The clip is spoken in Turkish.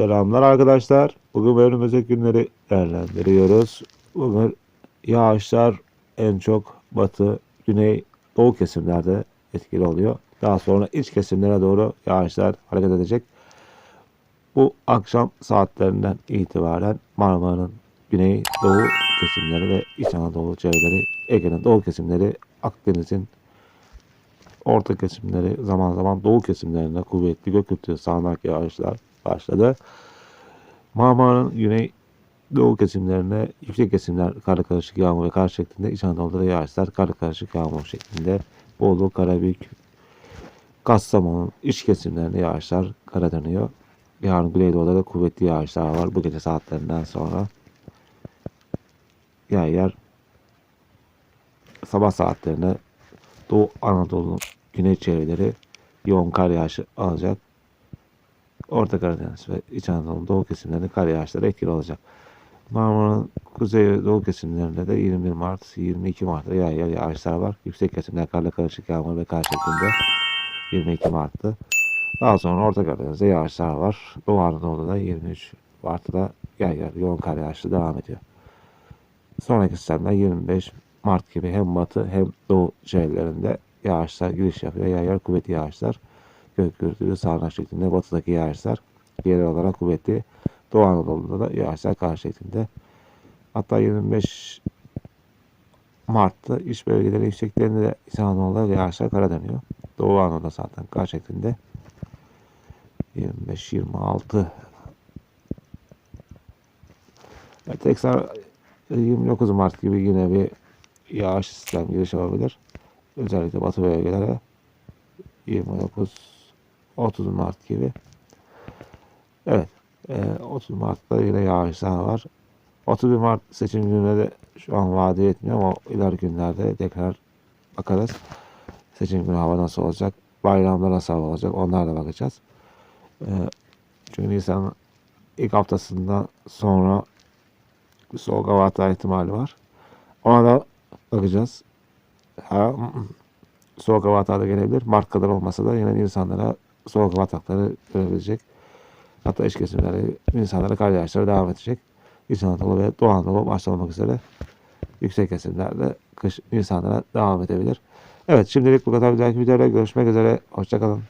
Selamlar arkadaşlar. Bugün önümüzdeki günleri değerlendiriyoruz. Bugün yağışlar en çok batı, güney, doğu kesimlerde etkili oluyor. Daha sonra iç kesimlere doğru yağışlar hareket edecek. Bu akşam saatlerinden itibaren Marmara'nın güney, doğu kesimleri ve İç Anadolu çevreleri, Ege'nin doğu kesimleri, Akdeniz'in orta kesimleri, zaman zaman doğu kesimlerinde kuvvetli gökyüzü sağanak yağışlar başladı. Marmara'nın güney doğu kesimlerine yüksek kesimler karla karışık yağmur ve kar şeklinde İç Anadolu'da da yağışlar karla karışık yağmur şeklinde Bolu, Karabük, Kastamonu iç kesimlerinde yağışlar kara dönüyor. Yarın Güneydoğu'da da kuvvetli yağışlar var bu gece saatlerinden sonra. Yer yer sabah saatlerine Doğu Anadolu güney çevreleri yoğun kar yağışı alacak. Orta Karadeniz ve İç Anadolu'nun doğu kesimlerinde kar yağışları etkili olacak. Marmara'nın kuzey ve doğu kesimlerinde de 21 Mart, 22 Mart'ta yer yer yağışlar var. Yüksek kesimler karla karışık yağmur ve kar şeklinde 22 Mart'ta. Daha sonra Orta Karadeniz'de yağışlar var. Doğu Anadolu'da 23 Mart'ta yer yer yoğun kar yağışı devam ediyor. Sonraki sistemler 25 Mart gibi hem batı hem doğu şehirlerinde yağışlar giriş yapıyor. Yer yer kuvvetli yağışlar. Gök gürültülü sağanak şeklinde batıdaki yağışlar yerel olarak kuvvetli. Doğu Anadolu'da da yağışlar kar şeklinde. Hatta 25 Mart'ta iç bölgeleri yükseklerinde de İç yağışlar kara dönüyor. Doğu Anadolu'da zaten kar şeklinde. 25-26 evet, tekrar 29 Mart gibi yine bir yağış sistem giriş olabilir. Özellikle batı bölgelere 29 30 Mart gibi. Evet. E, 30 Mart'ta yine yağışlar var. 31 Mart seçim gününe de şu an vaat etmiyor ama ileriki günlerde tekrar bakarız. Seçim günü hava nasıl olacak? Bayramda nasıl hava olacak? Onlara da bakacağız. E, çünkü Nisan ilk haftasından sonra bir soğuk hava hata ihtimali var. Ona da bakacağız. Ha, soğuk hava hata da gelebilir. Mart kadar olmasa da yine insanlara soğuk hava atakları görebilecek. Hatta iç kesimleri insanlara kar yağışları devam edecek. İç Anadolu ve Doğu Anadolu başta olmak üzere yüksek kesimlerde kış insanlara devam edebilir. Evet şimdilik bu kadar. Bir dahaki videoda görüşmek üzere. Hoşçakalın.